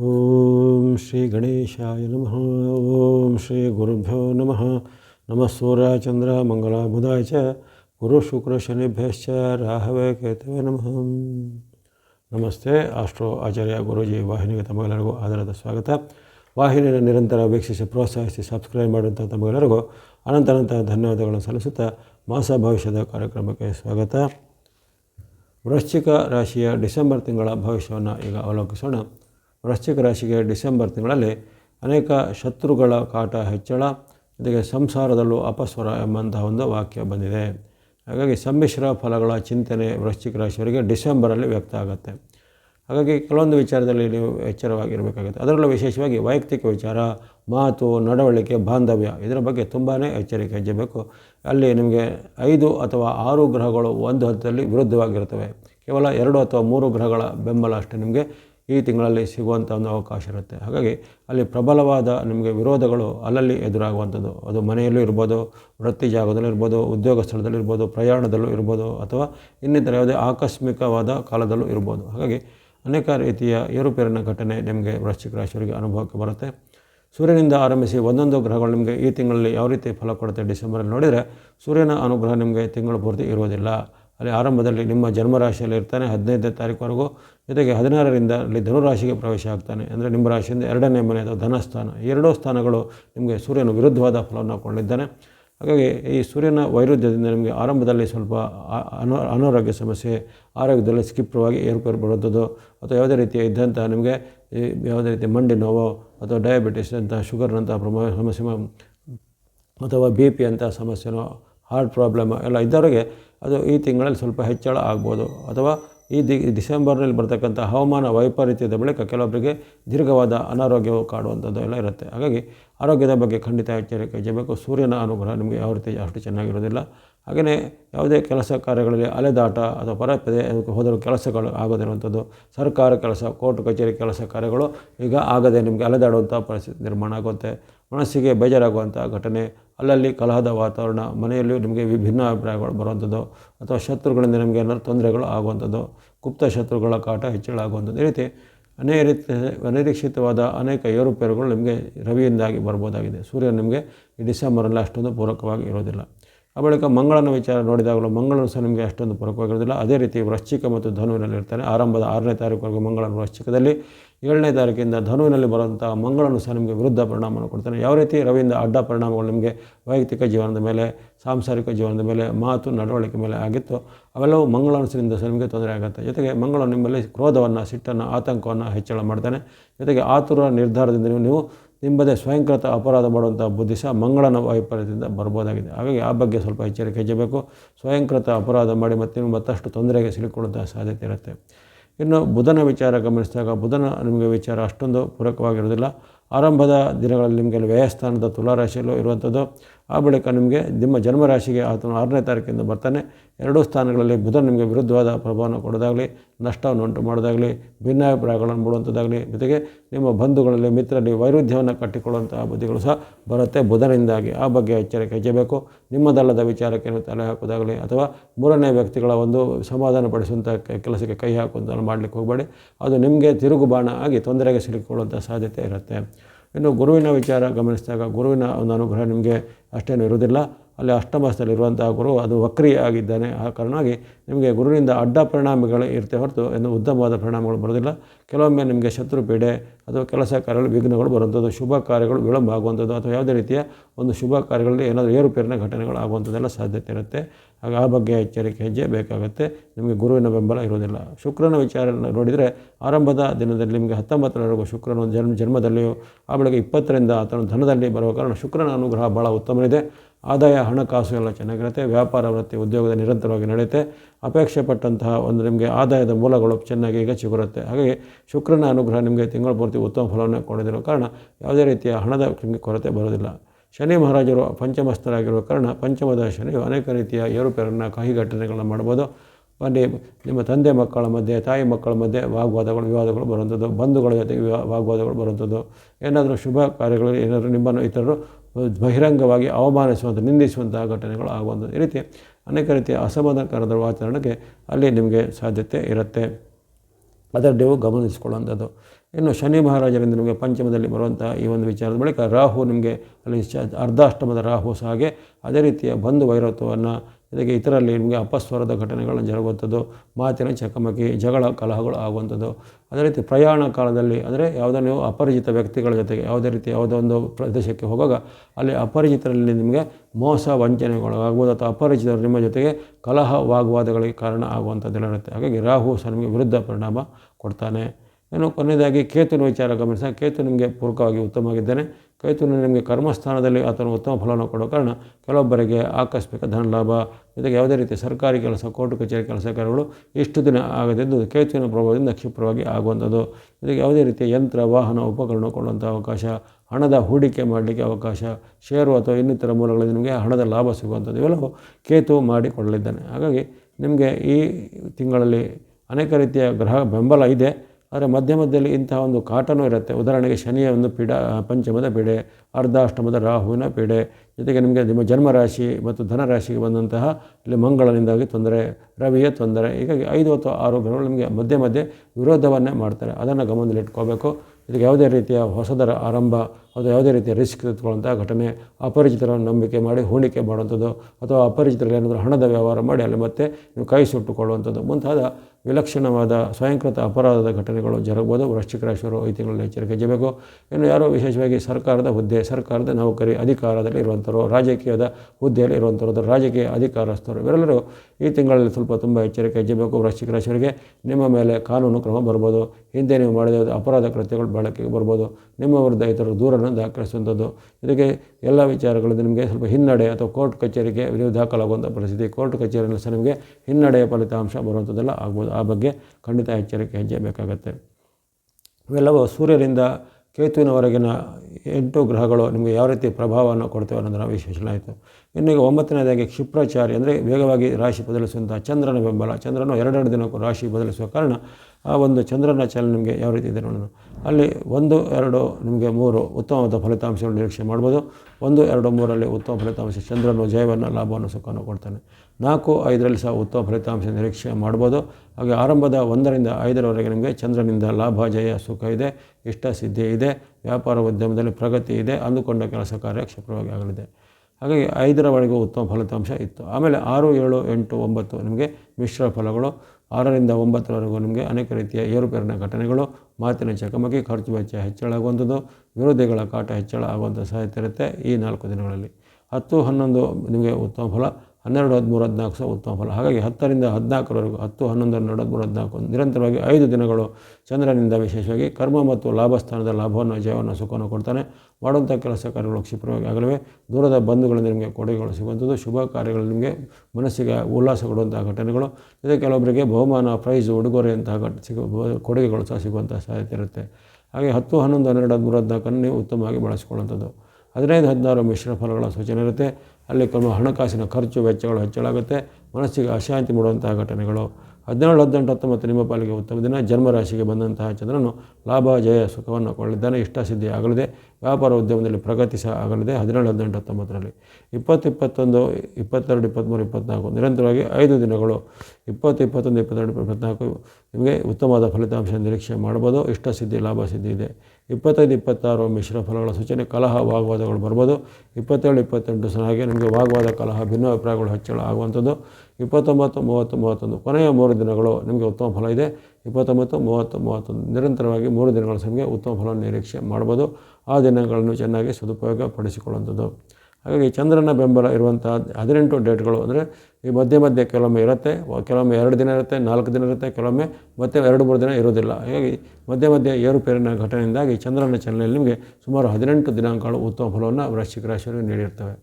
ಓಂ ಶ್ರೀ ಗಣೇಶಾಯ ನಮಃ. ಓಂ ಶ್ರೀ ಗುರುಭ್ಯೋ ನಮಃ. ನಮಃ ಸೂರ್ಯ ಚಂದ್ರ ಮಂಗಳ ಬುಧಾಯ ಚ. ಗುರು ಶುಕ್ರ ಶನಿಭ್ಯಶ್ಚ. ರಾಹವೇ ಕೇತವೇ ನಮಃ. ನಮಸ್ತೆ. ಆಸ್ಟ್ರೋ ಆಚಾರ್ಯ ಗುರುಜಿ, ವಾಹಿನಿಗೆ ತಮಗೆಲ್ಲರಿಗೂ ಆಧಾರದ ಸ್ವಾಗತ. ವಾಹಿನಿಯನ್ನು ನಿರಂತರ ವೀಕ್ಷಿಸಿ, ಪ್ರೋತ್ಸಾಹಿಸಿ, ಸಬ್ಸ್ಕ್ರೈಬ್ ಮಾಡುವಂಥ ತಮಗೆಲ್ಲರಿಗೂ ಅನಂತನಂತ ಧನ್ಯವಾದಗಳನ್ನು ಸಲ್ಲಿಸುತ್ತಾ ಮಾಸ ಭವಿಷ್ಯದ ಕಾರ್ಯಕ್ರಮಕ್ಕೆ ಸ್ವಾಗತ. ವೃಶ್ಚಿಕ ರಾಶಿಯ ಡಿಸೆಂಬರ್ ತಿಂಗಳ ಭವಿಷ್ಯವನ್ನು ಈಗ ಅವಲೋಕಿಸೋಣ. ವೃಶ್ಚಿಕ ರಾಶಿಗೆ ಡಿಸೆಂಬರ್ ತಿಂಗಳಲ್ಲಿ ಅನೇಕ ಶತ್ರುಗಳ ಕಾಟ ಹೆಚ್ಚಳ, ಜೊತೆಗೆ ಸಂಸಾರದಲ್ಲೂ ಅಪಸ್ವರ ಎಂಬಂತಹ ಒಂದು ವಾಕ್ಯ ಬಂದಿದೆ. ಹಾಗಾಗಿ ಸಮ್ಮಿಶ್ರ ಫಲಗಳ ಚಿಂತನೆ ವೃಶ್ಚಿಕ ರಾಶಿಯವರಿಗೆ ಡಿಸೆಂಬರಲ್ಲಿ ವ್ಯಕ್ತ ಆಗುತ್ತೆ. ಹಾಗಾಗಿ ಕೆಲವೊಂದು ವಿಚಾರದಲ್ಲಿ ನೀವು ಎಚ್ಚರವಾಗಿರಬೇಕಾಗುತ್ತೆ. ಅದರಲ್ಲೂ ವಿಶೇಷವಾಗಿ ವೈಯಕ್ತಿಕ ವಿಚಾರ, ಮಾತು, ನಡವಳಿಕೆ, ಬಾಂಧವ್ಯ, ಇದರ ಬಗ್ಗೆ ತುಂಬಾ ಎಚ್ಚರಿಕೆ ಹೆಜ್ಜಬೇಕು ಅಲ್ಲಿ ನಿಮಗೆ ಐದು ಅಥವಾ ಆರು ಗ್ರಹಗಳು ಒಂದು ಹಂತದಲ್ಲಿ ವಿರುದ್ಧವಾಗಿರ್ತವೆ. ಕೇವಲ ಎರಡು ಅಥವಾ ಮೂರು ಗ್ರಹಗಳ ಬೆಂಬಲ ಅಷ್ಟೇ ನಿಮಗೆ ಈ ತಿಂಗಳಲ್ಲಿ ಸಿಗುವಂಥ ಒಂದು ಅವಕಾಶ ಇರುತ್ತೆ. ಹಾಗಾಗಿ ಅಲ್ಲಿ ಪ್ರಬಲವಾದ ನಿಮಗೆ ವಿರೋಧಗಳು ಅಲ್ಲಲ್ಲಿ ಎದುರಾಗುವಂಥದ್ದು. ಅದು ಮನೆಯಲ್ಲೂ ಇರ್ಬೋದು, ವೃತ್ತಿ ಜಾಗದಲ್ಲೂ ಇರ್ಬೋದು, ಉದ್ಯೋಗ ಸ್ಥಳದಲ್ಲೂ ಇರ್ಬೋದು, ಪ್ರಯಾಣದಲ್ಲೂ ಇರ್ಬೋದು, ಅಥವಾ ಇನ್ನಿತರ ಯಾವುದೇ ಆಕಸ್ಮಿಕವಾದ ಕಾಲದಲ್ಲೂ ಇರ್ಬೋದು. ಹಾಗಾಗಿ ಅನೇಕ ರೀತಿಯ ಏರುಪೇರಿನ ಘಟನೆ ನಿಮಗೆ ವೃಶ್ಚಿಕ ರಾಶಿಯವರಿಗೆ ಅನುಭವಕ್ಕೆ ಬರುತ್ತೆ. ಸೂರ್ಯನಿಂದ ಆರಂಭಿಸಿ ಒಂದೊಂದು ಗ್ರಹಗಳು ನಿಮಗೆ ಈ ತಿಂಗಳಲ್ಲಿ ಯಾವ ರೀತಿ ಫಲ ಕೊಡುತ್ತೆ ಡಿಸೆಂಬರಲ್ಲಿ ನೋಡಿದರೆ ಸೂರ್ಯನ ಅನುಗ್ರಹ ನಿಮಗೆ ತಿಂಗಳು ಪೂರ್ತಿ ಇರುವುದಿಲ್ಲ. ಅಲ್ಲಿ ಆರಂಭದಲ್ಲಿ ನಿಮ್ಮ ಜನ್ಮರಾಶಿಯಲ್ಲಿ ಇರ್ತಾನೆ ಹದಿನೈದನೇ ತಾರೀಕುವರೆಗೂ. ಜೊತೆಗೆ ಹದಿನಾರರಿಂದ ಅಲ್ಲಿ ಧನುರಾಶಿಗೆ ಪ್ರವೇಶ ಆಗ್ತಾನೆ. ಅಂದರೆ ನಿಮ್ಮ ರಾಶಿಯಿಂದ ಎರಡನೇ ಮನೆ ಅಥವಾ ಧನಸ್ಥಾನ. ಎರಡೂ ಸ್ಥಾನಗಳು ನಿಮಗೆ ಸೂರ್ಯನ ವಿರುದ್ಧವಾದ ಫಲವನ್ನು ಕೊಂಡಿದ್ದಾನೆ ಹಾಗಾಗಿ ಈ ಸೂರ್ಯನ ವೈರುಧ್ಯದಿಂದ ನಿಮಗೆ ಆರಂಭದಲ್ಲಿ ಸ್ವಲ್ಪ ಅನೋ, ಅನಾರೋಗ್ಯ ಸಮಸ್ಯೆ, ಆರೋಗ್ಯದಲ್ಲಿ ಸ್ಕಿಪ್ರವಾಗಿ ಏರುಪೇರು ಬರುವಂಥದ್ದು ಅಥವಾ ಯಾವುದೇ ರೀತಿಯ ಇದ್ದಂಥ ನಿಮಗೆ ಯಾವುದೇ ರೀತಿಯ ಮಂಡಿ ನೋವು ಅಥವಾ ಡಯಾಬಿಟಿಸ್ ಅಂತ ಶುಗರ್ನಂತಹ ಪ್ರಮಾ, ಸಮಸ್ಯೆ, ಅಥವಾ ಬಿ ಪಿ ಅಂತಹ ಸಮಸ್ಯೆನೋ ಹಾರ್ಟ್ ಪ್ರಾಬ್ಲಮ್ ಎಲ್ಲ ಇದ್ದವರಿಗೆ ಅದು ಈ ತಿಂಗಳಲ್ಲಿ ಸ್ವಲ್ಪ ಹೆಚ್ಚಳ ಆಗ್ಬೋದು. ಅಥವಾ ಈ ದಿ, ಡಿಸೆಂಬರ್ನಲ್ಲಿ ಬರ್ತಕ್ಕಂಥ ಹವಾಮಾನ ವೈಪರೀತ್ಯದ ಬಳಿಕ ಕೆಲವೊಬ್ಬರಿಗೆ ದೀರ್ಘವಾದ ಅನಾರೋಗ್ಯವು ಕಾಡುವಂಥದ್ದು ಎಲ್ಲ ಇರುತ್ತೆ. ಹಾಗಾಗಿ ಆರೋಗ್ಯದ ಬಗ್ಗೆ ಖಂಡಿತ ಎಚ್ಚರಿಕೆ ಹೆಚ್ಚಬೇಕು ಸೂರ್ಯನ ಅನುಗ್ರಹ ನಿಮಗೆ ಯಾವ ರೀತಿ ಅಷ್ಟು ಚೆನ್ನಾಗಿರೋದಿಲ್ಲ. ಹಾಗೆಯೇ ಯಾವುದೇ ಕೆಲಸ ಕಾರ್ಯಗಳಲ್ಲಿ ಅಲೆದಾಟ ಅಥವಾ ಪರಪದೆ ಅದಕ್ಕೆ ಹೋದರೂ ಕೆಲಸಗಳು ಆಗೋದಿರುವಂಥದ್ದು. ಸರ್ಕಾರ ಕೆಲಸ, ಕೋರ್ಟ್, ಕಚೇರಿ ಕೆಲಸ ಕಾರ್ಯಗಳು ಈಗ ಆಗದೆ ನಿಮಗೆ ಅಲೆದಾಡುವಂಥ ಪರಿಸ್ಥಿತಿ ನಿರ್ಮಾಣ ಆಗುತ್ತೆ. ಮನಸ್ಸಿಗೆ ಬೇಜಾರಾಗುವಂಥ ಘಟನೆ ಅಲ್ಲಲ್ಲಿ ಕಲಹದ ವಾತಾವರಣ, ಮನೆಯಲ್ಲಿ ನಿಮಗೆ ವಿಭಿನ್ನ ಅಭಿಪ್ರಾಯಗಳು ಬರುವಂಥದ್ದು, ಅಥವಾ ಶತ್ರುಗಳಿಂದ ನಿಮಗೆ ಏನಾದ್ರು ತೊಂದರೆಗಳು ಆಗುವಂಥದ್ದು, ಗುಪ್ತ ಶತ್ರುಗಳ ಕಾಟ ಹೆಚ್ಚಳ ಆಗುವಂಥದ್ದು ಈ ರೀತಿ ಅನೇಕ ರೀತಿ ಅನಿರೀಕ್ಷಿತವಾದ ಅನೇಕ ಏರುಪೇರುಗಳು ನಿಮಗೆ ರವಿಯಿಂದಾಗಿ ಬರ್ಬೋದಾಗಿದೆ. ಸೂರ್ಯ ನಿಮಗೆ ಈ ಡಿಸೆಂಬರಲ್ಲಿ ಅಷ್ಟೊಂದು ಪೂರಕವಾಗಿ ಇರೋದಿಲ್ಲ. ಆ ಬಳಿಕ ಮಂಗಳನ ವಿಚಾರ ನೋಡಿದಾಗಲೂ ಮಂಗಳನು ಸಹ ನಿಮಗೆ ಅಷ್ಟೊಂದು ಪೂರಕವಾಗಿರೋದಿಲ್ಲ ಅದೇ ರೀತಿ ವೃಶ್ಚಿಕ ಮತ್ತು ಧನುವಿನಲ್ಲಿ ಇರ್ತಾನೆ ಆರಂಭದ ಆರನೇ ತಾರೀಕುವರೆಗೂ ಮಂಗಳನು ವೃಶ್ಚಿಕದಲ್ಲಿ, ಏಳನೇ ತಾರೀಕಿಂದ ಧನುವಿನಲ್ಲಿ ಬರುವಂಥ ಮಂಗಳನು ಸಹ ನಿಮಗೆ ವಿರುದ್ಧ ಪರಿಣಾಮವನ್ನು ಕೊಡ್ತಾನೆ. ಯಾವ ರೀತಿ? ರವಿಯಿಂದ ಅಡ್ಡ ಪರಿಣಾಮಗಳು ನಿಮಗೆ ವೈಯಕ್ತಿಕ ಜೀವನದ ಮೇಲೆ, ಸಾಂಸಾರಿಕ ಜೀವನದ ಮೇಲೆ, ಮಾತು, ನಡವಳಿಕೆ ಮೇಲೆ ಆಗಿತ್ತು. ಅವೆಲ್ಲವೂ ಮಂಗಳನುಸರಿಂದ ಸಹ ನಿಮಗೆ ತೊಂದರೆ ಆಗುತ್ತೆ. ಜೊತೆಗೆ ಮಂಗಳ ನಿಮ್ಮಲ್ಲಿ ಕ್ರೋಧವನ್ನು, ಸಿಟ್ಟನ್ನು, ಆತಂಕವನ್ನು ಹೆಚ್ಚಳ ಮಾಡ್ತಾನೆ. ಜೊತೆಗೆ ಆತುರ ನಿರ್ಧಾರದಿಂದ ನೀವು ನಿಮ್ಮದೇ ಸ್ವಯಂಕೃತ ಅಪರಾಧ ಮಾಡುವಂಥ ಬುದ್ಧಿ ಸಹ ಮಂಗಳನ ವೈಪರ್ಯದಿಂದ ಬರ್ಬೋದಾಗಿದೆ. ಹಾಗಾಗಿ ಆ ಬಗ್ಗೆ ಸ್ವಲ್ಪ ಎಚ್ಚರಿಕೆ ಹೆಚ್ಚಬೇಕು. ಸ್ವಯಂಕೃತ ಅಪರಾಧ ಮಾಡಿ ಮತ್ತೆ ಮತ್ತಷ್ಟು ತೊಂದರೆಗೆ ಸಿಲುಕೊಳ್ಳುವಂಥ ಸಾಧ್ಯತೆ ಇರುತ್ತೆ. ಇನ್ನು ಬುಧನ ವಿಚಾರ ಗಮನಿಸಿದಾಗ ಬುಧನ ನಿಮಗೆ ವಿಚಾರ ಅಷ್ಟೊಂದು ಪೂರಕವಾಗಿರೋದಿಲ್ಲ ಆರಂಭದ ದಿನಗಳಲ್ಲಿ ನಿಮಗೆ ವ್ಯಯಸ್ಥಾನದ ತುಲಾರಾಶಿಯಲ್ಲೂ ಇರುವಂಥದ್ದು. ಆ ಬಳಿಕ ನಿಮಗೆ ನಿಮ್ಮ ಜನ್ಮರಾಶಿಗೆ ಆತನು ಆರನೇ ತಾರೀಕಿಂದ ಬರ್ತಾನೆ. ಎರಡೂ ಸ್ಥಾನಗಳಲ್ಲಿ ಬುಧ ನಿಮಗೆ ವಿರುದ್ಧವಾದ ಪ್ರಭಾವವನ್ನು ಕೊಡೋದಾಗಲಿ, ನಷ್ಟವನ್ನು ಉಂಟು ಮಾಡೋದಾಗಲಿ, ಭಿನ್ನಾಭಿಪ್ರಾಯಗಳನ್ನು ಮೂಡುವಂಥದ್ದಾಗಲಿ, ಜೊತೆಗೆ ನಿಮ್ಮ ಬಂಧುಗಳಲ್ಲಿ ಮಿತ್ರರಲ್ಲಿ ವೈರುಧ್ಯವನ್ನು ಕಟ್ಟಿಕೊಳ್ಳುವಂತಹ ಬುದ್ಧಿಗಳು ಸಹ ಬರುತ್ತೆ. ಬುಧನಿಂದಾಗಿ ಆ ಬಗ್ಗೆ ಎಚ್ಚರಿಕೆ ಹೆಜ್ಜಬೇಕು ನಿಮ್ಮದಲ್ಲದ ವಿಚಾರಕ್ಕೆ ತಲೆ ಹಾಕೋದಾಗಲಿ ಅಥವಾ ಮೂರನೇ ವ್ಯಕ್ತಿಗಳ ಒಂದು ಸಮಾಧಾನ ಪಡಿಸುವಂಥ ಕೆಲಸಕ್ಕೆ ಕೈ ಹಾಕುವಂಥ ಮಾಡಲಿಕ್ಕೆ ಹೋಗಬೇಡಿ. ಅದು ನಿಮಗೆ ತಿರುಗುಬಾಣ ಆಗಿ ತೊಂದರೆಗೆ ಸಿಲುಕೊಳ್ಳುವಂಥ ಸಾಧ್ಯತೆ ಇರುತ್ತೆ. ಇನ್ನು ಗುರುವಿನ ವಿಚಾರ ಗಮನಿಸಿದಾಗ ಗುರುವಿನ ಒಂದು ಅನುಗ್ರಹ ನಿಮಗೆ ಅಷ್ಟೇನು ಇರುವುದಿಲ್ಲ. ಅಲ್ಲಿ ಅಷ್ಟಮಸ್ಥದಲ್ಲಿರುವಂತಹ ಗುರು ಅದು ವಕ್ರಿ ಆಗಿದ್ದಾನೆ ಆ ಕಾರಣವಾಗಿ ನಿಮಗೆ ಗುರುವಿನಿಂದ ಅಡ್ಡ ಪರಿಣಾಮಗಳು ಇರುತ್ತೆ ಹೊರತು ಏನು ಉತ್ತಮವಾದ ಪರಿಣಾಮಗಳು ಬರೋದಿಲ್ಲ ಕೆಲವೊಮ್ಮೆ ನಿಮಗೆ ಶತ್ರು ಪೀಡೆ ಅಥವಾ ಕೆಲಸ ಕಾರ್ಯಗಳು, ವಿಘ್ನಗಳು ಬರುವಂಥದ್ದು, ಶುಭ ಕಾರ್ಯಗಳು ವಿಳಂಬ ಆಗುವಂಥದ್ದು ಅಥವಾ ಯಾವುದೇ ರೀತಿಯ ಒಂದು ಶುಭ ಕಾರ್ಯಗಳಲ್ಲಿ ಏನಾದರೂ ಏರುಪೇರಿನ ಘಟನೆಗಳು ಆಗುವಂಥದ್ದೆಲ್ಲ ಸಾಧ್ಯತೆ ಇರುತ್ತೆ. ಆಗ ಆ ಬಗ್ಗೆ ಎಚ್ಚರಿಕೆ ಹೆಜ್ಜೆ ಬೇಕಾಗುತ್ತೆ. ನಿಮಗೆ ಗುರುವಿನ ಬೆಂಬಲ ಇರೋದಿಲ್ಲ ಶುಕ್ರನ ವಿಚಾರ ನೋಡಿದರೆ ಆರಂಭದ ದಿನದಲ್ಲಿ ನಿಮಗೆ ಹತ್ತೊಂಬತ್ತರವರೆಗೂ ಶುಕ್ರನ ಜನ್ಮ ಜನ್ಮದಲ್ಲಿಯೂ, ಆ ಬೆಳಗ್ಗೆ ಇಪ್ಪತ್ತರಿಂದ ಆತನ ಧನದಲ್ಲಿ ಬರುವ ಕಾರಣ ಶುಕ್ರನ ಅನುಗ್ರಹ ಭಾಳ ಉತ್ತಮವಿದೆ. ಆದಾಯ, ಹಣಕಾಸು ಎಲ್ಲ ಚೆನ್ನಾಗಿರುತ್ತೆ ವ್ಯಾಪಾರ ವೃತ್ತಿ ಉದ್ಯೋಗದ ನಿರಂತರವಾಗಿ ನಡೆಯುತ್ತೆ. ಅಪೇಕ್ಷೆ ಪಟ್ಟಂತಹ ಒಂದು ನಿಮಗೆ ಆದಾಯದ ಮೂಲಗಳು ಚೆನ್ನಾಗಿ ಈಗ ಚಿಗುರುತ್ತೆ ಹಾಗಾಗಿ ಶುಕ್ರನ ಅನುಗ್ರಹ ನಿಮಗೆ ತಿಂಗಳ ಪೂರ್ತಿ ಉತ್ತಮ ಫಲವನ್ನು ಕೊಡದಿರೋ ಕಾರಣ ಯಾವುದೇ ರೀತಿಯ ಹಣದ ನಿಮಗೆ ಕೊರತೆ ಬರೋದಿಲ್ಲ. ಶನಿ ಮಹಾರಾಜರು ಪಂಚಮಸ್ಥರಾಗಿರುವ ಕಾರಣ ಪಂಚಮದ ಶನಿಯು ಅನೇಕ ರೀತಿಯ ಏರುಪೇರನ್ನು ಕಹಿ ಘಟನೆಗಳನ್ನು ಮಾಡ್ಬೋದು ಬನ್ನಿ, ನಿಮ್ಮ ತಂದೆ ಮಕ್ಕಳ ಮಧ್ಯೆ, ತಾಯಿ ಮಕ್ಕಳ ಮಧ್ಯೆ ವಾಗ್ವಾದಗಳು, ವಿವಾದಗಳು ಬರುವಂಥದ್ದು, ಬಂಧುಗಳ ಜೊತೆಗೆ ವಾಗ್ವಾದಗಳು ಬರುವಂಥದ್ದು. ಏನಾದರೂ ಶುಭ ಕಾರ್ಯಗಳು ಏನಾದರೂ ನಿಮ್ಮನ್ನು ಇತರರು ಬಹಿರಂಗವಾಗಿ ಅವಮಾನಿಸುವಂಥ ನಿಂದಿಸುವಂತಹ ಘಟನೆಗಳು ಆಗುವಂಥ ಈ ರೀತಿ ಅನೇಕ ರೀತಿಯ ಅಸಮಾಧಾನಕರದ ವಾತಾವರಣಕ್ಕೆ ಅಲ್ಲಿ ನಿಮಗೆ ಸಾಧ್ಯತೆ ಇರುತ್ತೆ. ಅದರ ನೀವು ಗಮನಿಸಿಕೊಳ್ಳುವಂಥದ್ದು. ಇನ್ನು ಶನಿ ಮಹಾರಾಜರಿಂದ ನಿಮಗೆ ಪಂಚಮದಲ್ಲಿ ಬರುವಂಥ ಈ ಒಂದು ವಿಚಾರದ ಬಳಿಕ ರಾಹು ನಿಮಗೆ ಅಲ್ಲಿ ಅರ್ಧಾಷ್ಟಮದ ರಾಹು ಸಹ ಹಾಗೆ ಅದೇ ರೀತಿಯ ಬಂಧು ವೈರತ್ವವನ್ನು ಜೊತೆಗೆ ಇತರಲ್ಲಿ ನಿಮಗೆ ಅಪಸ್ವರದ ಘಟನೆಗಳನ್ನು ಜರುಗುವಂಥದ್ದು, ಮಾತಿನ ಚಕಮಕಿ, ಜಗಳ, ಕಲಹಗಳು ಆಗುವಂಥದ್ದು. ಅದೇ ರೀತಿ ಪ್ರಯಾಣ ಕಾಲದಲ್ಲಿ ಅಂದರೆ ಯಾವುದೋ ನೀವು ಅಪರಿಚಿತ ವ್ಯಕ್ತಿಗಳ ಜೊತೆಗೆ ಯಾವುದೇ ರೀತಿ ಯಾವುದೋ ಒಂದು ಪ್ರದೇಶಕ್ಕೆ ಹೋಗುವಾಗ ಅಲ್ಲಿ ಅಪರಿಚಿತರಲ್ಲಿ ನಿಮಗೆ ಮೋಸ ವಂಚನೆಗಳು ಆಗ್ಬೋದು ಅಥವಾ ಅಪರಿಚಿತರು ನಿಮ್ಮ ಜೊತೆಗೆ ಕಲಹ ವಾಗ್ವಾದಗಳಿಗೆ ಕಾರಣ ಆಗುವಂಥದ್ದೆಲ್ಲ ಇರುತ್ತೆ. ಹಾಗಾಗಿ ರಾಹು ಸಹ ನಿಮಗೆ ವಿರುದ್ಧ ಪರಿಣಾಮ ಕೊಡ್ತಾನೆ. ಇನ್ನು ಕೊನೆಯದಾಗಿ ಕೇತುನ ವಿಚಾರ ಗಮನಿಸಿದಾಗ ಕೇತು ನಿಮಗೆ ಪೂರಕವಾಗಿ ಉತ್ತಮವಾಗಿದ್ದಾನೆ. ಕೇತು ನಿಮಗೆ ಕರ್ಮಸ್ಥಾನದಲ್ಲಿ ಆತನು ಉತ್ತಮ ಫಲವನ್ನು ಕೊಡೋ ಕಾರಣ ಕೆಲವೊಬ್ಬರಿಗೆ ಆಕಸ್ಮಿಕ ಧನಲಾಭ ಜೊತೆಗೆ ಯಾವುದೇ ರೀತಿ ಸರ್ಕಾರಿ ಕೆಲಸ, ಕೋರ್ಟ್ ಕಚೇರಿ ಕೆಲಸ ಕಾರ್ಯಗಳು ಇಷ್ಟು ದಿನ ಆಗದಿದ್ದು ಕೇತುವಿನ ಪ್ರಭಾವದಿಂದ ಕ್ಷಿಪ್ರವಾಗಿ ಆಗುವಂಥದ್ದು. ಜೊತೆಗೆ ಯಾವುದೇ ರೀತಿಯ ಯಂತ್ರ, ವಾಹನ, ಉಪಕರಣ ಕೊಡುವಂಥ ಅವಕಾಶ, ಹಣದ ಹೂಡಿಕೆ ಮಾಡಲಿಕ್ಕೆ ಅವಕಾಶ, ಷೇರು ಅಥವಾ ಇನ್ನಿತರ ಮೂಲಗಳಲ್ಲಿ ನಿಮಗೆ ಹಣದ ಲಾಭ ಸಿಗುವಂಥದ್ದು ಇವೆಲ್ಲವೂ ಕೇತು ಮಾಡಿಕೊಳ್ಳಲಿದ್ದಾನೆ. ಹಾಗಾಗಿ ನಿಮಗೆ ಈ ತಿಂಗಳಲ್ಲಿ ಅನೇಕ ರೀತಿಯ ಗ್ರಹ ಬೆಂಬಲ ಇದೆ. ಆದರೆ ಮಧ್ಯ ಮಧ್ಯದಲ್ಲಿ ಇಂತಹ ಒಂದು ಕಾಟನೂ ಇರುತ್ತೆ. ಉದಾಹರಣೆಗೆ ಶನಿಯ ಒಂದು ಪೀಡ, ಪಂಚಮದ ಪೀಡೆ, ಅರ್ಧಾಷ್ಟಮದ ರಾಹುವಿನ ಪೀಡೆ, ಜೊತೆಗೆ ನಿಮಗೆ ನಿಮ್ಮ ಜನ್ಮರಾಶಿ ಮತ್ತು ಧನರಾಶಿಗೆ ಬಂದಂತಹ ಇಲ್ಲಿ ಮಂಗಳನಿಂದಾಗಿ ತೊಂದರೆ, ರವಿಯ ತೊಂದರೆ, ಹೀಗಾಗಿ ಐದು ಅಥವಾ ಆರು ಗ್ರಹಗಳು ನಿಮಗೆ ಮಧ್ಯೆ ಮಧ್ಯೆ ವಿರೋಧವನ್ನೇ ಮಾಡ್ತಾರೆ. ಅದನ್ನು ಗಮನದಲ್ಲಿಟ್ಕೋಬೇಕು ಇದಕ್ಕೆ ಯಾವುದೇ ರೀತಿಯ ಹೊಸದರ ಆರಂಭ ಅಥವಾ ಯಾವುದೇ ರೀತಿಯ ರಿಸ್ಕ್ ತೆಗೆದುಕೊಳ್ಳುವಂಥ ಘಟನೆ, ಅಪರಿಚಿತರನ್ನು ನಂಬಿಕೆ ಮಾಡಿ, ಹೂಡಿಕೆ ಮಾಡುವಂಥದ್ದು, ಅಥವಾ ಅಪರಿಚಿತರಲ್ಲಿ ಏನಾದರೂ ಹಣದ ವ್ಯವಹಾರ ಮಾಡಿ, ಅಲ್ಲಿ ಮತ್ತೆ ನೀವು ಕೈ ಸುಟ್ಟುಕೊಳ್ಳುವಂಥದ್ದು ಮುಂತಾದ ವಿಲಕ್ಷಣವಾದ ಸ್ವಯಂಕೃತ ಅಪರಾಧದ ಘಟನೆಗಳು ಜರಗಬಹುದು ವೃಶ್ಚಿಕ ರಾಶಿಯವರು ಈ ತಿಂಗಳಲ್ಲಿ ಎಚ್ಚರಿಕೆ ಜಬೇಕು. ಇನ್ನು ಯಾರೋ ವಿಶೇಷವಾಗಿ ಸರ್ಕಾರದ ಹುದ್ದೆ, ಸರ್ಕಾರದ ನೌಕರಿ ಅಧಿಕಾರದಲ್ಲಿ ಇರುವಂಥವ್ರು, ರಾಜಕೀಯದ ಹುದ್ದೆಯಲ್ಲಿ ಇರುವಂಥವ್ರು ರಾಜಕೀಯ ಅಧಿಕಾರಸ್ಥರು, ಇವರೆಲ್ಲರೂ ಈ ತಿಂಗಳಲ್ಲಿ ಸ್ವಲ್ಪ ತುಂಬ ಎಚ್ಚರಿಕೆ ಜಬೇಕು ವೃಶ್ಚಿಕ ರಾಶಿಯವರಿಗೆ ನಿಮ್ಮ ಮೇಲೆ ಕಾನೂನು ಕ್ರಮ ಬರ್ಬೋದು. ಹಿಂದೆ ನೀವು ಮಾಡಿದ ಅಪರಾಧ ಕೃತ್ಯಗಳು ಬಳಕೆಗೆ ಬರ್ಬೋದು. ನಿಮ್ಮ ವಿರುದ್ಧ ಇತರರು ದೂರನ್ನು ದಾಖಲಿಸುವಂಥದ್ದು. ಇದಕ್ಕೆ ಎಲ್ಲ ವಿಚಾರಗಳಲ್ಲಿ ನಿಮಗೆ ಸ್ವಲ್ಪ ಹಿನ್ನಡೆ ಅಥವಾ ಕೋರ್ಟ್ ಕಚೇರಿಗೆ ನೀವು ದಾಖಲಾಗುವಂಥ ಪರಿಸ್ಥಿತಿ. ಕೋರ್ಟ್ ಕಚೇರಿಯಲ್ಲಿ ಸಹ ನಿಮಗೆ ಹಿನ್ನಡೆಯ ಫಲಿತಾಂಶ ಬರುವಂಥದ್ದೆಲ್ಲ ಆಗ್ಬೋದು. ಆ ಬಗ್ಗೆ ಖಂಡಿತ ಎಚ್ಚರಿಕೆ ಹೆಜ್ಜೆ ಬೇಕಾಗುತ್ತೆ ಇವೆಲ್ಲವೂ ಸೂರ್ಯರಿಂದ ಕೇತುವಿನವರೆಗಿನ ಎಂಟು ಗ್ರಹಗಳು ನಿಮಗೆ ಯಾವ ರೀತಿ ಪ್ರಭಾವವನ್ನು ಕೊಡ್ತೇವೆ ಅನ್ನೋದನ್ನು ವಿಶ್ಲೇಷಣೆ ಆಯಿತು ಇನ್ನು ಈಗ ಒಂಬತ್ತನೇದಾಗಿ ಕ್ಷಿಪ್ರಾಚಾರಿ ಅಂದರೆ ವೇಗವಾಗಿ ರಾಶಿ ಬದಲಿಸುವಂಥ ಚಂದ್ರನ ಬೆಂಬಲ. ಚಂದ್ರನು ಎರಡೆರಡು ದಿನಕ್ಕೂ ರಾಶಿ ಬದಲಿಸುವ ಕಾರಣ ಆ ಒಂದು ಚಂದ್ರನ ಚಲನೆ ನಿಮಗೆ ಯಾವ ರೀತಿ ಇದೆ ನೋಡೋಣ. ಅಲ್ಲಿ ಒಂದು, ಎರಡು, ನಿಮಗೆ ಮೂರು ಉತ್ತಮವಾದ ಫಲಿತಾಂಶಗಳನ್ನು ನಿರೀಕ್ಷೆ ಮಾಡ್ಬೋದು. ಒಂದು, ಎರಡು ಮೂರಲ್ಲಿ ಉತ್ತಮ ಫಲಿತಾಂಶ ಚಂದ್ರನು ಜಯವನ್ನು ಲಾಭವನ್ನು ಸುಖವನ್ನು ಕೊಡ್ತಾನೆ. ನಾಲ್ಕು, ಐದರಲ್ಲಿ ಸಹ ಉತ್ತಮ ಫಲಿತಾಂಶ ನಿರೀಕ್ಷೆ ಮಾಡ್ಬೋದು. ಹಾಗೆ ಆರಂಭದ ಒಂದರಿಂದ ಐದರವರೆಗೆ ನಿಮಗೆ ಚಂದ್ರನಿಂದ ಲಾಭ, ಜಯ, ಸುಖ ಇದೆ ಇಷ್ಟ ಸಿದ್ಧಿ ಇದೆ, ವ್ಯಾಪಾರ ಉದ್ಯಮದಲ್ಲಿ ಪ್ರಗತಿ ಇದೆ, ಅಂದುಕೊಂಡ ಕೆಲಸ ಕಾರ್ಯ ಕ್ಷಿಪ್ರವಾಗಿ ಆಗಲಿದೆ. ಹಾಗಾಗಿ ಐದರವರೆಗೂ ಉತ್ತಮ ಫಲಿತಾಂಶ ಇತ್ತು. ಆಮೇಲೆ ಆರು, ಏಳು, ಎಂಟು, ಒಂಬತ್ತು ನಿಮಗೆ ಮಿಶ್ರ ಫಲಗಳು. ಆರರಿಂದ ಒಂಬತ್ತರವರೆಗೂ ನಿಮಗೆ ಅನೇಕ ರೀತಿಯ ಏರುಪೇರಿನ ಘಟನೆಗಳು. ಮಾತಿನ ಚಕಮಕಿ, ಖರ್ಚು ವೆಚ್ಚ ಹೆಚ್ಚಳ ಆಗುವಂಥದ್ದು, ವಿರೋಧಿಗಳ ಕಾಟ ಹೆಚ್ಚಳ ಆಗುವಂಥ ಸಾಧ್ಯತೆ ಇರುತ್ತೆ ಈ ನಾಲ್ಕು ದಿನಗಳಲ್ಲಿ. ಹತ್ತು, ಹನ್ನೊಂದು ನಿಮಗೆ ಉತ್ತಮ ಫಲ. ಹನ್ನೆರಡು, ಹದಿಮೂರು, ಹದಿನಾಲ್ಕು ಸಹ ಉತ್ತಮ ಫಲ. ಹಾಗಾಗಿ ಹತ್ತರಿಂದ ಹದಿನಾಲ್ಕರವರೆಗೂ, ಹತ್ತು ಹನ್ನೊಂದು ಹನ್ನೆರಡು, ಹದಿಮೂರು, ಹದಿನಾಲ್ಕು ನಿರಂತರವಾಗಿ ಐದು ದಿನಗಳು ಚಂದ್ರನಿಂದ ವಿಶೇಷವಾಗಿ ಕರ್ಮ ಮತ್ತು ಲಾಭಸ್ಥಾನದ ಲಾಭವನ್ನು ಜಯವನ್ನು ಸುಖವನ್ನು ಕೊಡ್ತಾನೆ. ಮಾಡುವಂಥ ಕೆಲಸ ಕಾರ್ಯಗಳು ಕ್ಷಿಪ್ರವಾಗಿ ಆಗಲಿವೆ. ದೂರದ ಬಂಧುಗಳಿಂದ ನಿಮಗೆ ಕೊಡುಗೆಗಳು ಸಿಗುವಂಥದ್ದು. ಶುಭ ಕಾರ್ಯಗಳು ನಿಮಗೆ ಮನಸ್ಸಿಗೆ ಉಲ್ಲಾಸ ಕೊಡುವಂಥ ಘಟನೆಗಳು. ಜೊತೆ ಕೆಲವೊಬ್ಬರಿಗೆ ಬಹುಮಾನ ಪ್ರೈಸ್ ಉಡುಗೊರೆ ಅಂತಹ ಘಟ ಸಿಗು, ಕೊಡುಗೆಗಳು ಸಹ ಸಿಗುವಂಥ ಸಾಧ್ಯತೆ ಇರುತ್ತೆ. ಹಾಗೆ ಹತ್ತು, ಹನ್ನೊಂದು, ಹನ್ನೆರಡು, ಹದಿಮೂರು, ಹದಿನಾಲ್ಕನ್ನು ನೀವು ಉತ್ತಮವಾಗಿ ಬಳಸಿಕೊಳ್ಳುವಂಥದ್ದು. ಹದಿನೈದು, ಹದಿನಾರು ಮಿಶ್ರ ಫಲಗಳ ಸೂಚನೆ ಇರುತ್ತೆ. ಅಲ್ಲಿ ಕೆಲವು ಹಣಕಾಸಿನ ಖರ್ಚು, ವೆಚ್ಚಗಳು ಹೆಚ್ಚಳಾಗುತ್ತೆ. ಮನಸ್ಸಿಗೆ ಅಶಾಂತಿ ಮೂಡುವಂತಹ ಘಟನೆಗಳು. ಹದಿನೇಳು, ಹದಿನೆಂಟು, ಹತ್ತೊಂಬತ್ತು ನಿಮ್ಮ ಪಾಲಿಗೆ ಉತ್ತಮ ದಿನ. ಜನ್ಮರಾಶಿಗೆ ಬಂದಂತಹ ಚಂದ್ರನು ಲಾಭ, ಜಯ, ಸುಖವನ್ನು ಕೊಳ್ಳಿದ್ದಾನೆ ಇಷ್ಟಸಿದ್ಧಿ ಆಗಲಿದೆ. ವ್ಯಾಪಾರ ಉದ್ಯಮದಲ್ಲಿ ಪ್ರಗತಿ ಸಹ ಆಗಲಿದೆ. ಹದಿನೇಳು, ಹದಿನೆಂಟು, ಹತ್ತೊಂಬತ್ತರಲ್ಲಿ. ಇಪ್ಪತ್ತು, ಇಪ್ಪತ್ತೊಂದು, ಇಪ್ಪತ್ತೆರಡು, ಇಪ್ಪತ್ತ್ಮೂರು, ಇಪ್ಪತ್ತ್ನಾಲ್ಕು ನಿರಂತರವಾಗಿ ಐದು ದಿನಗಳು. ಇಪ್ಪತ್ತು, ಇಪ್ಪತ್ತೊಂದು, ಇಪ್ಪತ್ತೆರಡು, ಇಪ್ಪತ್ತ್ನಾಲ್ಕು. ನಿಮಗೆ ಉತ್ತಮವಾದ ಫಲಿತಾಂಶ ನಿರೀಕ್ಷೆ ಮಾಡ್ಬೋದು ಇಷ್ಟಸಿದ್ಧಿ ಲಾಭ, ಸಿದ್ಧಿ ಇದೆ. ಇಪ್ಪತ್ತೈದು, ಇಪ್ಪತ್ತಾರು ಮಿಶ್ರ ಫಲಗಳ ಸೂಚನೆ ಕಲಹ, ವಾಗ್ವಾದಗಳು ಬರ್ಬೋದು. ಇಪ್ಪತ್ತೇಳು, ಇಪ್ಪತ್ತೆಂಟು ಸಹ ಹಾಗೆ ನಿಮಗೆ ವಾಗ್ವಾದ, ಕಲಹ, ಭಿನ್ನಾಭಿಪ್ರಾಯಗಳು ಹೆಚ್ಚಳ ಆಗುವಂಥದ್ದು. ಇಪ್ಪತ್ತೊಂಬತ್ತು, ಮೂವತ್ತು, ಮೂವತ್ತೊಂದು ಕೊನೆಯ ಮೂರು ದಿನಗಳು ನಿಮಗೆ ಉತ್ತಮ ಫಲ ಇದೆ. ಇಪ್ಪತ್ತೊಂಬತ್ತು, ಮೂವತ್ತು, ಮೂವತ್ತೊಂದು ನಿರಂತರವಾಗಿ ಮೂರು ದಿನಗಳ ಸಮಯ ಉತ್ತಮ ಫಲವನ್ನು ನಿರೀಕ್ಷೆ ಮಾಡ್ಬೋದು. ಆ ದಿನಗಳನ್ನು ಚೆನ್ನಾಗಿ ಸದುಪಯೋಗ ಪಡಿಸಿಕೊಳ್ಳುವಂಥದ್ದು ಹಾಗಾಗಿ ಚಂದ್ರನ ಬೆಂಬಲ ಇರುವಂಥ ಹದಿನೆಂಟು ಡೇಟ್ಗಳು ಅಂದರೆ ಈ ಮಧ್ಯೆ ಮಧ್ಯೆ ಕೆಲವೊಮ್ಮೆ ಇರುತ್ತೆ, ಕೆಲವೊಮ್ಮೆ ಎರಡು ದಿನ ಇರುತ್ತೆ, ನಾಲ್ಕು ದಿನ ಇರುತ್ತೆ, ಕೆಲವೊಮ್ಮೆ ಮತ್ತೆ ಎರಡು ಮೂರು ದಿನ ಇರೋದಿಲ್ಲ ಹಾಗಾಗಿ ಮಧ್ಯೆ ಮಧ್ಯೆ ಏರುಪೇರಿನ ಘಟನೆಯಿಂದಾಗಿ ಚಂದ್ರನ ಚಲನೆಯಲ್ಲಿ ನಿಮಗೆ ಸುಮಾರು ಹದಿನೆಂಟು ದಿನಾಂಕಗಳು ಉತ್ತಮ ಫಲವನ್ನು ವೃಶ್ಚಿಕ ರಾಶಿಯವರಿಗೆ ನೀಡಿರ್ತವೆ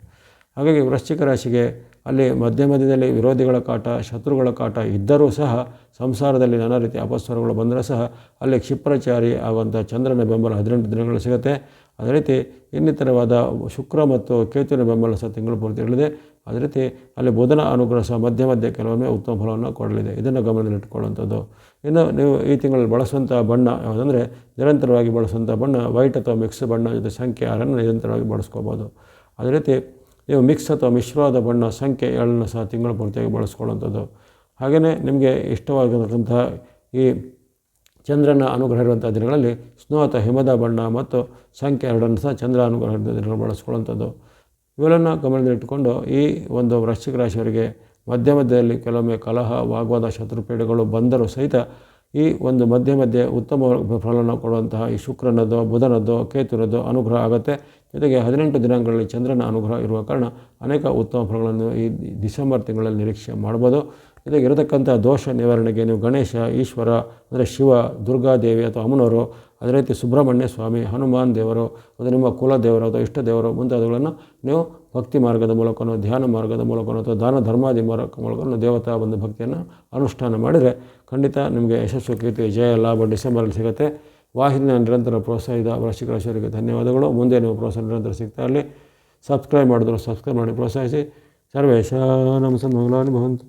ಹಾಗಾಗಿ ವೃಶ್ಚಿಕ ರಾಶಿಗೆ ಅಲ್ಲಿ ಮಧ್ಯ ಮಧ್ಯದಲ್ಲಿ ವಿರೋಧಿಗಳ ಕಾಟ, ಶತ್ರುಗಳ ಕಾಟ ಇದ್ದರೂ ಸಹ ಸಂಸಾರದಲ್ಲಿ ನಾನಾ ರೀತಿಯ ಅಪಸ್ವರಗಳು ಬಂದರೂ ಸಹ ಅಲ್ಲಿ ಕ್ಷಿಪ್ರಚಾರಿ ಆಗುವಂಥ ಚಂದ್ರನ ಬೆಂಬಲ ಹದಿನೆಂಟು ದಿನಗಳು ಸಿಗುತ್ತೆ. ಅದೇ ರೀತಿ ಇನ್ನಿತರವಾದ ಶುಕ್ರ ಮತ್ತು ಕೇತುವಿನ ಬೆಂಬಲ ಸಹ ತಿಂಗಳು ಪೂರ್ತಿ ಇರಲಿದೆ. ಅದೇ ರೀತಿ ಅಲ್ಲಿ ಬುಧನ ಅನುಗ್ರಹ ಸಹ ಮಧ್ಯ ಮಧ್ಯ ಕೆಲವೊಮ್ಮೆ ಉತ್ತಮ ಫಲವನ್ನು ಕೊಡಲಿದೆ. ಇದನ್ನು ಗಮನದಲ್ಲಿಟ್ಟುಕೊಳ್ಳುವಂಥದ್ದು ಇನ್ನು ನೀವು ಈ ತಿಂಗಳಲ್ಲಿ ಬಳಸುವಂಥ ಬಣ್ಣ ಯಾವುದಂದರೆ ನಿರಂತರವಾಗಿ ಬಳಸುವಂಥ ಬಣ್ಣ, ವೈಟ್ ಅಥವಾ ಮಿಕ್ಸ್ ಬಣ್ಣ ಜೊತೆ ಸಂಖ್ಯೆ ಆರನ್ನು ನಿರಂತರವಾಗಿ ಬಳಸ್ಕೋಬೋದು. ಅದೇ ರೀತಿ ನೀವು ಮಿಕ್ಸ್ ಅಥವಾ ಮಿಶ್ರವಾದ ಬಣ್ಣ ಸಂಖ್ಯೆ ಏಳನ್ನು ಸಹ ತಿಂಗಳು ಪೂರ್ತಿಯಾಗಿ ಬಳಸ್ಕೊಳ್ಳುವಂಥದ್ದು. ಹಾಗೆಯೇ ನಿಮಗೆ ಇಷ್ಟವಾಗಿರತಕ್ಕಂತಹ ಈ ಚಂದ್ರನ ಅನುಗ್ರಹ ಇರುವಂಥ ದಿನಗಳಲ್ಲಿ ಸ್ನೋ ಅಥವಾ ಹಿಮದ ಬಣ್ಣ ಮತ್ತು ಸಂಖ್ಯೆ ಎರಡನ್ನು ಸಹ ಚಂದ್ರ ಅನುಗ್ರಹ ದಿನಗಳು ಬಳಸ್ಕೊಳ್ಳುವಂಥದ್ದು. ಇವೆಲ್ಲನ್ನು ಗಮನದಲ್ಲಿಟ್ಟುಕೊಂಡು ಈ ಒಂದು ವೃಶ್ಚಿಕ ರಾಶಿಯವರಿಗೆ ಮಧ್ಯ ಮಧ್ಯದಲ್ಲಿ ಕೆಲವೊಮ್ಮೆ ಕಲಹ, ವಾಗ್ವಾದ, ಶತ್ರುಪೀಡೆಗಳು ಬಂದರೂ ಸಹಿತ ಈ ಒಂದು ಮಧ್ಯ ಮಧ್ಯೆ ಉತ್ತಮ ಫಲನ ಕೊಡುವಂತಹ ಈ ಶುಕ್ರನದ್ದು, ಬುಧನದ್ದು, ಕೇತುರದ್ದು ಅನುಗ್ರಹ ಆಗುತ್ತೆ. ಜೊತೆಗೆ ಹದಿನೆಂಟು ದಿನಗಳಲ್ಲಿ ಚಂದ್ರನ ಅನುಗ್ರಹ ಇರುವ ಕಾರಣ ಅನೇಕ ಉತ್ತಮ ಫಲಗಳನ್ನು ಈ ಡಿಸೆಂಬರ್ ತಿಂಗಳಲ್ಲಿ ನಿರೀಕ್ಷೆ ಮಾಡ್ಬೋದು. ಜೊತೆಗೆ ಇರತಕ್ಕಂಥ ದೋಷ ನಿವಾರಣೆಗೆ ನೀವು ಗಣೇಶ, ಈಶ್ವರ, ಅಂದರೆ ಶಿವ, ದುರ್ಗಾದೇವಿ ಅಥವಾ ಅಮ್ಮನವರು ಅದೇ ರೀತಿ ಸುಬ್ರಹ್ಮಣ್ಯ ಸ್ವಾಮಿ, ಹನುಮಾನ್ ದೇವರು, ಅದು ನಿಮ್ಮ ಕುಲ ದೇವರು ಅಥವಾ ಇಷ್ಟ ದೇವರು ಮುಂತಾದವುಗಳನ್ನು ನೀವು ಭಕ್ತಿ ಮಾರ್ಗದ ಮೂಲಕನೋ, ಧ್ಯಾನ ಮಾರ್ಗದ ಮೂಲಕನೋ ಅಥವಾ ದಾನ ಧರ್ಮಾದಿ ಮಾರ್ಗ ಮೂಲಕನೋ ದೇವತಾ ಒಂದು ಭಕ್ತಿಯನ್ನು ಅನುಷ್ಠಾನ ಮಾಡಿದರೆ ಖಂಡಿತ ನಿಮಗೆ ಯಶಸ್ಸು ಕೀರ್ತಿ, ಜಯ, ಲಾಭ ಡಿಸೆಂಬರಲ್ಲಿ ಸಿಗುತ್ತೆ. ವಾಹಿನಿಯ ನಿರಂತರ ಪ್ರೋತ್ಸಾಹಿತ ವೃಶ್ಚಿಕ ರಾಶಿಯವರಿಗೆ ಧನ್ಯವಾದಗಳು. ಮುಂದೆ ನೀವು ಪ್ರೋತ್ಸಾಹ ನಿರಂತರ ಸಿಗ್ತಾ ಇರಲಿ. ಸಬ್ಸ್ಕ್ರೈಬ್ ಮಾಡಿದ್ರು ಸಬ್ಸ್ಕ್ರೈಬ್ ಮಾಡಿ ಪ್ರೋತ್ಸಾಹಿಸಿ. सर्वेषां सन्मङ्गलानि भवन्तु।